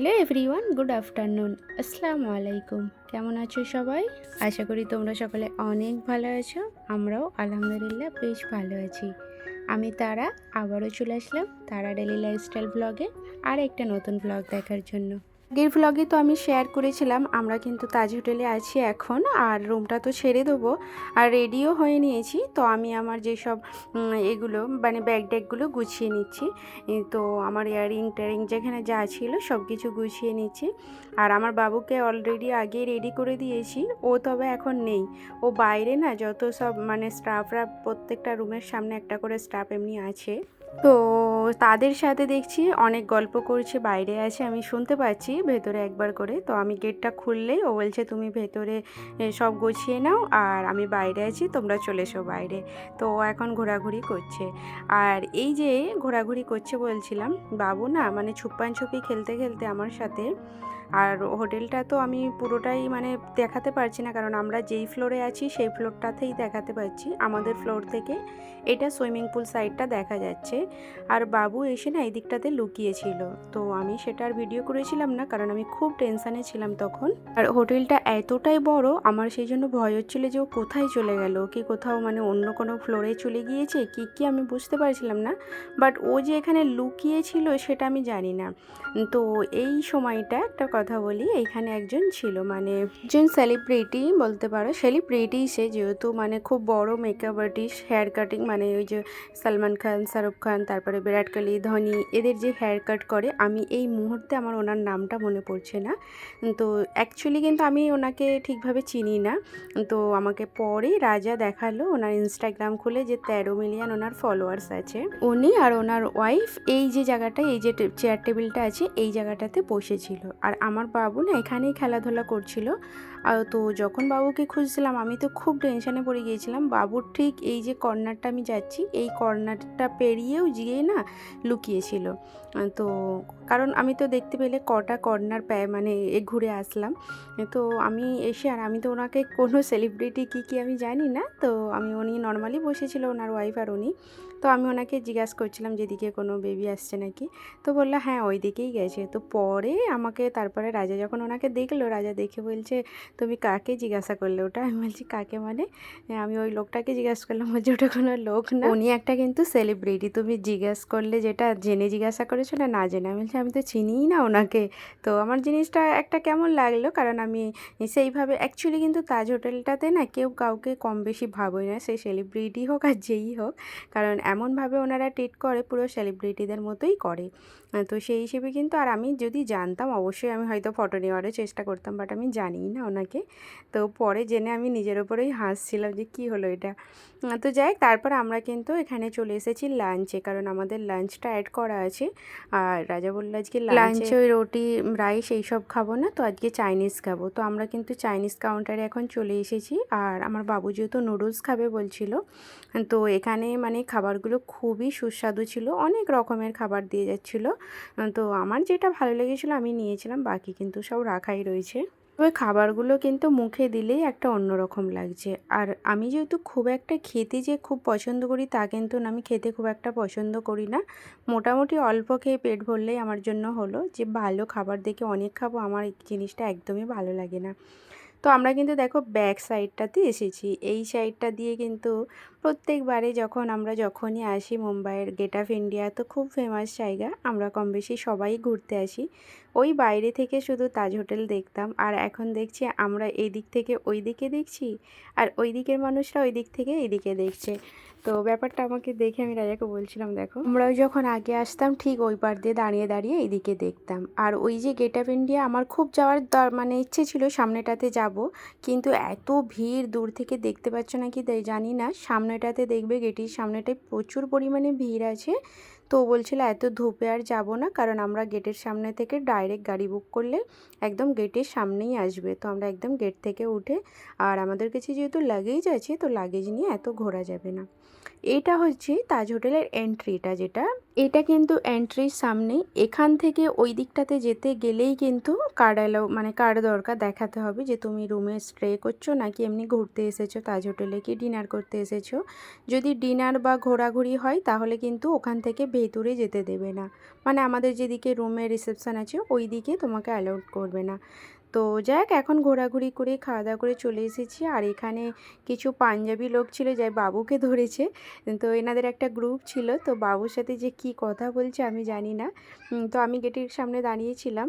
Hello everyone good afternoon আসসালামু আলাইকুম কেমন আছো সবাই? আশা করি তোমরা সকলে অনেক ভালো আছো, আমরাও আলহামদুলিল্লাহ বেশ ভালো আছি। আমি তারা, আবারও চলে আসলাম তারা ডেলি লাইফস্টাইল ব্লগে আর একটা নতুন ব্লগ দেখার জন্য। আগের ব্লগে তো আমি শেয়ার করেছিলাম, আমরা কিন্তু তাজ হোটেলে আছি এখন, আর রুমটা তো ছেড়ে দেবো। আর রেডিও হয়ে নিয়েছি, তো আমি আমার যেসব এগুলো মানে ব্যাগ ড্যাগগুলো গুছিয়ে নিচ্ছি। তো আমার ইয়ারিং টেয়ারিং যেখানে যা ছিল সব কিছু গুছিয়ে নিচ্ছি। আর আমার বাবুকে অলরেডি আগে রেডি করে দিয়েছি, ও তবে এখন নেই। ও বাইরে না, যত সব মানে স্টাফরা প্রত্যেকটা রুমের সামনে একটা করে স্টাফ এমনি আছে। তো তাদের সাথে দেখছি অনেক গল্প করছে, বাইরে আছে, আমি শুনতে পাচ্ছি ভেতরে একবার করে। তো আমি গেটটা খুললেই ও বলছে, তুমি ভেতরে সব গুছিয়ে নাও আর আমি বাইরে আছি, তোমরা চলে এসো বাইরে। তো ও এখন ঘোরাঘুরি করছে। আর এই যে ঘোরাঘুরি করছে বলছিলাম, বাবু না মানে ছুপ্পান ছুপি খেলতে খেলতে আমার সাথে আর হোটেলটা তো আমি পুরোটাই মানে দেখাতে পারছি না কারণ আমরা যেই ফ্লোরে আছি সেই ফ্লোরটাতেই দেখাতে পারছি। আমাদের ফ্লোর থেকে এটা সুইমিং পুল সাইডটা দেখা যাচ্ছে। আর বাবু এসে না এই দিকটাতে লুকিয়েছিল। তো আমি সেটার ভিডিও করেছিলাম না কারণ আমি খুব টেনশানে ছিলাম তখন। আর হোটেলটা এতটাই বড় আমার সেই জন্য ভয় হচ্ছিল যে ও কোথায় চলে গেল? কি কোথাও মানে অন্য কোনো ফ্লোরে চলে গিয়েছে? কি কি আমি বুঝতে পারছিলাম না। বাট ও যে এখানে লুকিয়েছিল সেটা আমি জানি না। তো এই সময়টা একটা কথা বলি, এখানে একজন ছিল মানে একজন সেলিব্রিটি বলতে পারো সেলিব্রিটি সে যেহেতু মানে খুব বড় মেকআপ আর্টিস্ট হেয়ার কাটিং মানে ওই যে সালমান খান, শাহরুখ খান, তারপরে বিরাট কোহলি, ধোনি, এদের যে হেয়ার কাট করে, আমি এই মুহূর্তে আমার ওনার নামটা মনে পড়ছে না। তো অ্যাকচুয়ালি কিন্তু আমি ওনাকে ঠিকভাবে চিনি না। তো আমাকে পরে রাজা দেখাল, ওনার ইনস্টাগ্রাম খুলে যে তেরো মিলিয়ন ওনার ফলোয়ার্স আছে। উনি আর ওনার ওয়াইফ এই যে জায়গাটা, এই যে চেয়ার টেবিলটা আছে, এই জায়গাটাতে বসেছিল। আর আমার বাবু না এখানেই খেলাধুলা করছিল। তো যখন বাবুকে খুঁজছিলাম, আমি তো খুব টেনশানে পড়ে গিয়েছিলাম। বাবুর ঠিক এই যে কর্নারটা আমি যাচ্ছি, এই কর্নারটা পেরিয়েও গিয়ে না লুকিয়েছিল। তো কারণ আমি তো দেখতে পেলে কটা কর্নার প্যায় মানে এ ঘুরে আসলাম। তো আমি এসে, আর আমি তো ওনাকে কোনো সেলিব্রিটি কী কী আমি জানি না, তো আমি উনি নর্মালি বসেছিল ওনার ওয়াইফ আর উনি। তো আমি ওনাকে জিজ্ঞাসা করছিলাম যেদিকে কোনো বেবি আসছে নাকি? তো বলল হ্যাঁ ওই দিকেই গেছে। তো পরে আমাকে তারপরে রাজা যখন ওনাকে দেখল, রাজা দেখে বলছে, তুমি কাকে জিজ্ঞাসা করলে ওটা? আমি বলছি, কাকে মানে? আমি ওই লোকটাকে জিজ্ঞাসা করলাম, বলছে, ওটা কোনো লোক না? উনি একটা কিন্তু সেলিব্রিটি তুমি জিজ্ঞাসা করলে যেটা, জেনে জিজ্ঞাসা করেছ না না জেনে। আমি বলছি, আমি তো চিনিই না ওনাকে। তো আমার জিনিসটা একটা কেমন লাগল, কারণ আমি সেইভাবে অ্যাকচুয়ালি কিন্তু তাজ হোটেলটাতে না কেউ কাউকে কম বেশি ভাবই না, সে সেলিব্রিটি হোক আর যেই হোক। কারণ এমনভাবে ওনারা ট্রিট করে, পুরো সেলিব্রিটিদের মতোই করে। তো সেই হিসেবে কিন্তু আর আমি যদি জানতাম, অবশ্যই আমি হয়তো ফটো নেওয়ারও চেষ্টা করতাম বাট আমি জানি না ওনাকে। তো পরে জেনে আমি নিজের ওপরেই হাসছিলাম যে কী হলো এটা। তো যাই তারপর আমরা কিন্তু এখানে চলে এসেছি লাঞ্চে কারণ আমাদের লাঞ্চটা অ্যাড করা আছে। আর রাজা বলল, আজকে লাঞ্চে ওই রুটি রাইস এইসব খাব না, তো আজকে চাইনিজ খাব। তো আমরা কিন্তু চাইনিজ কাউন্টারে এখন চলে এসেছি। আর আমার বাবু যেহেতু নুডলস খাবে বলছিল, তো এখানে মানে খাবারগুলো খুবই সুস্বাদু ছিল, অনেক রকমের খাবার দিয়ে যাচ্ছিল। তো আমার যেটা ভালো লেগেছিলো আমি নিয়েছিলাম, বাকি কিন্তু সব রাখাই রয়েছে। তবে খাবারগুলো কিন্তু মুখে দিলেই একটা অন্যরকম লাগছে। আর আমি যেহেতু খুব একটা খেতে যে খুব পছন্দ করি, তা কিন্তু আমি খেতে খুব একটা পছন্দ করি না। মোটামুটি অল্প খেয়ে পেট ভরলেই আমার জন্য হলো যে, ভালো খাবার দেখে অনেক খাব, আমার জিনিসটা একদমই ভালো লাগে না। তো আমরা কিন্তু দেখো ব্যাক সাইডটাতে এসেছি। এই সাইডটা দিয়ে কিন্তু প্রত্যেকবারে যখন আমরা যখনই আসি মুম্বাইয়ের গেট অফ ইন্ডিয়া, তো খুব ফেমাস জায়গা। আমরা কম বেশি সবাই ঘুরতে আসি। ওই বাইরে থেকে শুধু তাজ হোটেল দেখতাম। আর এখন দেখছি আমরা এই দিক থেকে ওই দিকে দেখছি, আর ওই দিকের মানুষরা ওই দিক থেকে এইদিকে দেখছে। তো ব্যাপারটা আমাকে দেখে আমি রাজাকে বলছিলাম, দেখো। আমরাও যখন আগে আসতাম, ঠিক ওই পার দিয়ে দাঁড়িয়ে দাঁড়িয়ে এইদিকে দেখতাম। আর ওই যে গেট অফ ইন্ডিয়া, আমার খুব যাওয়ার দর- মানে ইচ্ছে ছিল সামনেটাতে যাব। কিন্তু এত ভিড়, দূর থেকে দেখতে পাচ্ছ নাকি দে- জানি না। সামনেটাতে দেখবে গেটির সামনেটায় প্রচুর পরিমাণে ভিড় আছে। তো বলছিল, এত ধূপে আর যাব না, কারণ আমরা গেটের সামনে থেকে ডাইরেক্ট গাড়ি বুক করলে একদম গেটের সামনেই আসবে। তো আমরা একদম গেট থেকে উঠে, আর আমাদের কাছে যেহেতু লাগেজ আছে, তো লাগেজ নিয়ে এত ঘোরা যাবে না। এটা হচ্ছে তাজ হোটেলের এন্ট্রিটা যেটা। এটা কিন্তু এন্ট্রির সামনে, এখান থেকে ওই দিকটাতে যেতে গেলেই কিন্তু কার্ড অ্যালাউ মানে কার্ড দরকার দেখাতে হবে যে তুমি রুমে স্টে করছ নাকি এমনি ঘুরতে এসেছ, তাজ হোটেলে কি ডিনার করতে এসেছ। যদি ডিনার বা ঘোরাঘুরি হয় তাহলে কিন্তু ওখান থেকে ভেতরে যেতে দেবে না। মানে আমাদের যেদিকে রুমে রিসেপশন আছে ওই দিকে তোমাকে অ্যালাউড করবে না। তো যাক, এখন ঘোরাঘুরি করে খাওয়া দাওয়া করে চলে এসেছি। আর এখানে কিছু পাঞ্জাবি লোক ছিল, যাই বাবুকে ধরেছে। তো এনাদের একটা গ্রুপ ছিল। তো বাবুর সাথে যে কি কথা বলছে আমি জানি না। তো আমি গেটের সামনে দাঁড়িয়েছিলাম।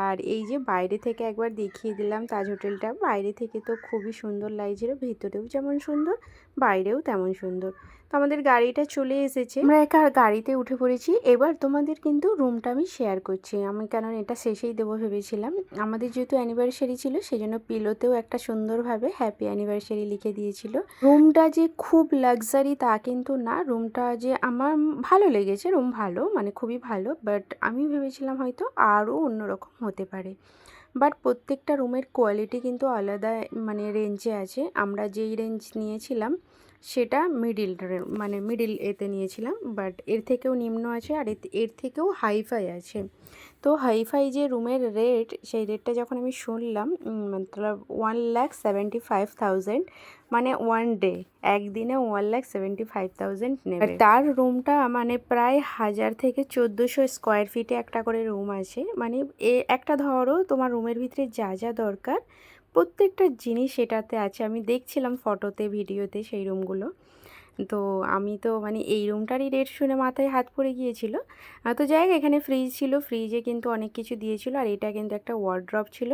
আর এই যে বাইরে থেকে একবার দেখিয়ে দিলাম তাজ হোটেলটা। বাইরে থেকে তো খুবই সুন্দর লাগছিল, ভেতরেও যেমন সুন্দর বাইরেও তেমন সুন্দর। তো আমাদের গাড়িটা চলে এসেছে। আমরা একা গাড়িতে উঠে পড়েছি। এবার তোমাদের কিন্তু রুমটা আমি শেয়ার করছি। আমি কারণ এটা শেষেই দেবো ভেবেছিলাম। আমাদের যেহেতু অ্যানিভার্সারি ছিল, সেজন্য পিলোতেও একটা সুন্দরভাবে হ্যাপি অ্যানিভার্সারি লিখে দিয়েছিল। রুমটা যে খুব লাক্সারি তা কিন্তু না। রুমটা যে আমার ভালো লেগেছে রুম ভালো মানে খুবই ভালো বাট আমি ভেবেছিলাম হয়তো আরও অন্যরকম হতে পারে। বাট প্রত্যেকটা রুমের কোয়ালিটি কিন্তু আলাদা মানে রেঞ্জে আছে। আমরা যেই রেঞ্জ নিয়েছিলাম সেটা মিডিল মানে মিডিল এতে নিয়েছিলাম বাট এর থেকেও নিম্ন আছে আর এর- থেকেও হাইফাই আছে। তো হাইফাই যে রুমের রেট সেই রেটটা যখন আমি শুনলাম মতলব one lakh seventy five thousand মানে ওয়ান ডে একদিনে one lakh seventy five thousand নেবে তার রুমটা মানে প্রায় হাজার থেকে চোদ্দোশো স্কোয়ার ফিটে একটা করে রুম আছে। মানে এ, একটা ধরো তোমার রুমের ভিতরে যা যা দরকার প্রত্যেকটা জিনিস সেটাতে আছে। আমি দেখছিলাম ফটোতে ভিডিওতে সেই রুমগুলো তো আমি তো মানে এই রুমটারই রেট শুনে মাথায় হাত পড়ে গিয়েছিল। তো যাই হোক, এখানে ফ্রিজ ছিল। ফ্রিজে কিন্তু অনেক কিছু দিয়েছিল। আর এটা কিন্তু একটা ওয়ার্ড্রপ ছিল।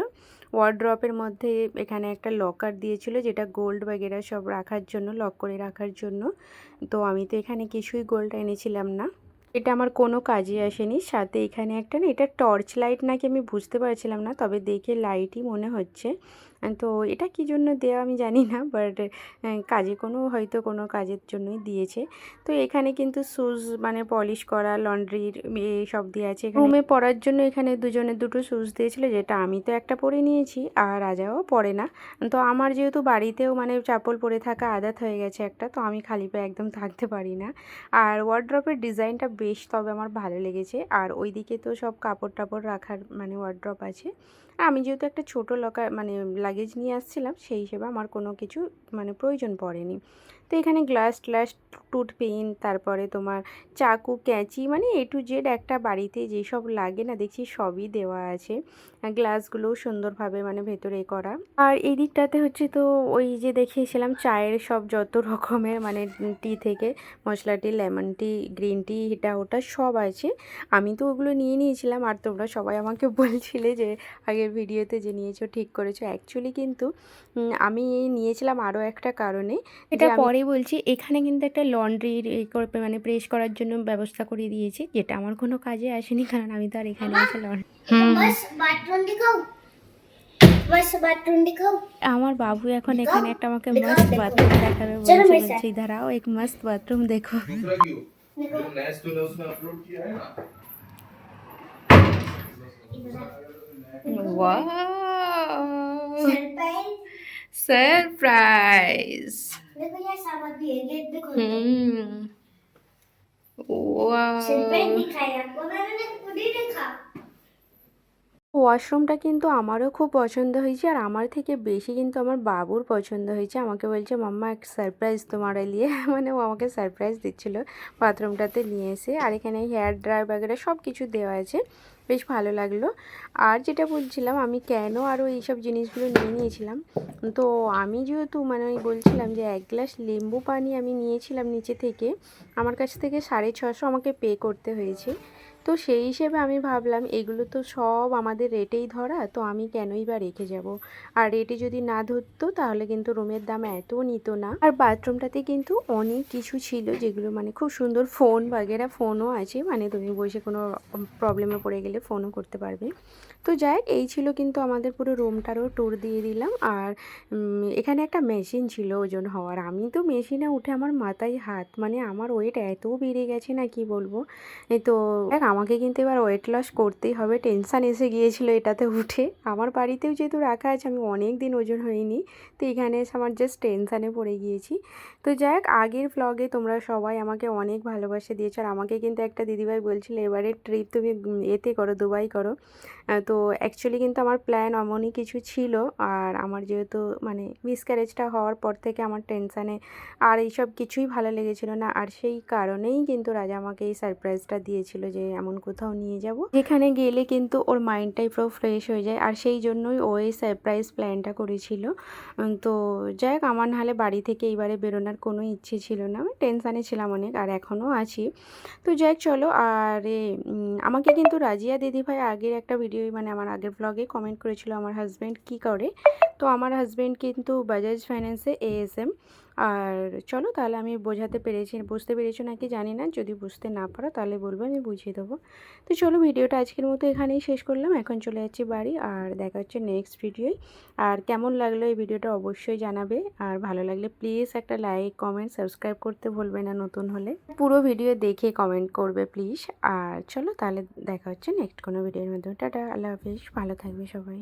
ওয়ার্ড্রপের মধ্যে এখানে একটা লকার দিয়েছিল, যেটা গোল্ড বাগেরা সব রাখার জন্য লক করে রাখার জন্য। তো আমি তো এখানে কিছুই গোল্ড এনেছিলাম না। এটা আমার কোনো কাজে আসেনি। সাথে এখানে একটা না, এটা টর্চ লাইট নাকি আমি বুঝতে পারছিলাম না, তবে দেখে লাইটই মনে হচ্ছে। তো এটা কি জন্য দেওয়া আমি জানি না বাট কাজে কোনো, হয়তো কোনো কাজের জন্যই দিয়েছে। তো এখানে কিন্তু শুজ মানে পলিশ করা লন্ড্রির সব দিয়ে আছে। রুমে পরার জন্য এখানে দুজনের দুটো শুজ দিয়েছিল, যেটা আমি তো একটা পরে নিয়েছি, আর রাজাও পরে না। তো আমার যেহেতু বাড়িতেও মানে চাপল পরে থাকা আদাত হয়ে গেছে একটা, তো আমি খালি পায়ে একদম থাকতে পারি না। আর ওয়ার্ড্রপের ডিজাইনটা বেশ, তবে আমার ভালো লেগেছে। আর ওইদিকে তো সব কাপড় টাপড় রাখার মানে ওয়ার্ড্রপ আছে। আর আমি যেহেতু একটা ছোট লকার মানে লাগেজ নিয়ে আসছিলাম, সেই হিসেবে আমার কোনো কিছু মানে প্রয়োজন পড়েনি। তো এখানে গ্লাস ট্লাস টুথ পেন তারপরে তোমার চাকু ক্যাঁচি মানে এ টু জেড একটা বাড়িতে যেসব লাগে না দেখছি সবই দেওয়া আছে। গ্লাসগুলোও সুন্দরভাবে মানে ভেতরে করা। আর এই দিকটাতে হচ্ছে তো ওই যে দেখিয়েছিলাম চায়ের সব যত রকমের মানে টি থেকে মশলা টি লেমন টি গ্রিন টি এটা ওটা সব আছে। আমি তো ওগুলো নিয়ে নিয়েছিলাম আর তোমরা সবাই আমাকে বলছিলে যে আগের ভিডিওতে যে নিয়েছো ঠিক করেছ। অ্যাকচুয়ালি কিন্তু আমি এই নিয়েছিলাম আরও একটা কারণে এটা পরে বলছি এখানে কিন্তু একটা লন্ড্রির করবে মানে প্রেস করার জন্য ব্যবস্থা করে দিয়েছি যেটা আমার কোনো কাজে আসেনি কারণ আমি তো আর এখানে এসে লন্ড্রি बस बाथरूम दिखाओ बस बाथरूम दिखाओ আমার বাবু এখন दिखाओ, এখানে একটা আমাকে दिखाओ, মস্ত देखो। বাথরুম দেখাবে चलो বলছে मेरे বলছে साथ। इधर आओ एक मस्त बाथरूम देखो दूसरा क्यों देखो जो नेक्स्ट तूने उसमें अपलोड किया है ना सरप्राइज देखो ये सामग्री है गेट भी खोल हम्म सिर पे दिखाया आपको मैंने खुद ही देखा ওয়াশরুমটা কিন্তু আমারও খুব পছন্দ হয়েছে আর আমার থেকে বেশি কিন্তু আমার বাবুর পছন্দ হয়েছে আমাকে বলছে মাম্মা এক সারপ্রাইজ তোমার লিয়ে মানে ও আমাকে সারপ্রাইজ দিচ্ছিল বাথরুমটাতে নিয়ে এসে আর এখানে হেয়ার ড্রাই বাগেরা সব কিছু দেওয়া আছে বেশ ভালো লাগল। আর যেটা বলছিলাম, আমি কেন আরও এইসব জিনিসগুলো নিয়ে নিয়েছিলাম? তো আমি যেহেতু মানে ওই বলছিলাম যে, এক গ্লাস লেম্বু পানি আমি নিয়েছিলাম নিচে থেকে, আমার কাছ থেকে সাড়ে ছশো আমাকে পে করতে হয়েছে। তো সেই হিসেবে আমি ভাবলাম, এগুলো তো সব আমাদের রেটেই ধরা, তো আমি কেনই বা রেখে যাব? আর রেটে যদি না ধরতো, তাহলে কিন্তু রুমের দাম এত নিত না। আর বাথরুমটাতে কিন্তু অনেক কিছু ছিল, যেগুলো মানে খুব সুন্দর ফোন বাগেরা ফোনও আছে মানে তুমি বসে কোনো প্রবলেমে পড়ে গেলে ফোনও করতে পারবে। তো যাই এই ছিল কিন্তু আমাদের পুরো রুমটারও ট্যুর দিয়ে দিলাম। আর এখানে একটা মেশিন ছিল ওজন হওয়ার। আমি তো মেশিনে উঠে আমার মাথায় হাত মানে আমার ওয়েট এত বেড়ে গেছে না কি বলব? তো, দেখ আমাকে কিন্তু এবার ওয়েট লস করতেই হবে। টেনশান এসে গিয়েছিল এটাতে উঠে। আমার বাড়িতেও যেহেতু রাখা আছে, আমি অনেক দিন ওজন হইনি তো এখানে এসে আমার জাস্ট টেনশানে পড়ে গিয়েছি। তো যাই হোক, আগের ব্লগে তোমরা সবাই আমাকে অনেক ভালোবাসা দিয়েছ। আর আমাকে কিন্তু একটা দিদিভাই বলছিল, এবারে ট্রিপ তুমি এতে করো, দুবাই করো। তো অ্যাকচুয়ালি কিন্তু আমার প্ল্যান এমনই কিছু ছিল। আর আমার যেহেতু মানে মিসক্যারেজটা হওয়ার পর থেকে আমার টেনশানে আর এইসব কিছুই ভালো লেগেছিল না। আর সেই কারণেই কিন্তু রাজা আমাকে এই সারপ্রাইজটা দিয়েছিল যে এমন কোথাও নিয়ে যাব। যেখানে গেলে কিন্তু ওর মাইন্ডটাই পুরো ফ্রেশ হয়ে যায়। আর সেই জন্যই ও এই সারপ্রাইজ প্ল্যানটা করেছিল। তো যাই হোক, আমার নাহলে বাড়ি থেকে এইবারে বেরোনোর কোনো ইচ্ছে ছিল না। আমি টেনশানে ছিলাম অনেক, আর এখনও আছি। তো যাই চলো। আর আমাকে কিন্তু রাজিয়া দিদিভাই আগের একটা ভিডিও মানে আমার আগের ব্লগে কমেন্ট করেছিল, আমার হাজব্যান্ড কি করে। তো আমার হাজব্যান্ড কিন্তু বাজাজ ফাইন্যান্সে এএসএম আর চলো তাহলে আমি বোঝাতে পেরেছি, বুঝতে পেরেছ নাকি জানি না, যদি বুঝতে না পারো তাহলে বলব, আমি বুঝিয়ে দেবো। তো চলো ভিডিওটা আজকের মতো এখানেই শেষ করলাম, এখন চলে যাচ্ছি বাড়ি আর দেখা হচ্ছে নেক্সট ভিডিওয় আর কেমন লাগল এই ভিডিওটা অবশ্যই জানাবে, আর ভালো লাগলে প্লিজ একটা লাইক কমেন্ট সাবস্ক্রাইব করতে ভুলবে না নতুন হলে। পুরো ভিডিও দেখে কমেন্ট করবে প্লিজ আর চলো তাহলে দেখা হচ্ছে নেক্সট কোনো ভিডিওর মাধ্যমে। টাটা, আল্লাহ হাফিজ, ভালো থাকবে সবাই।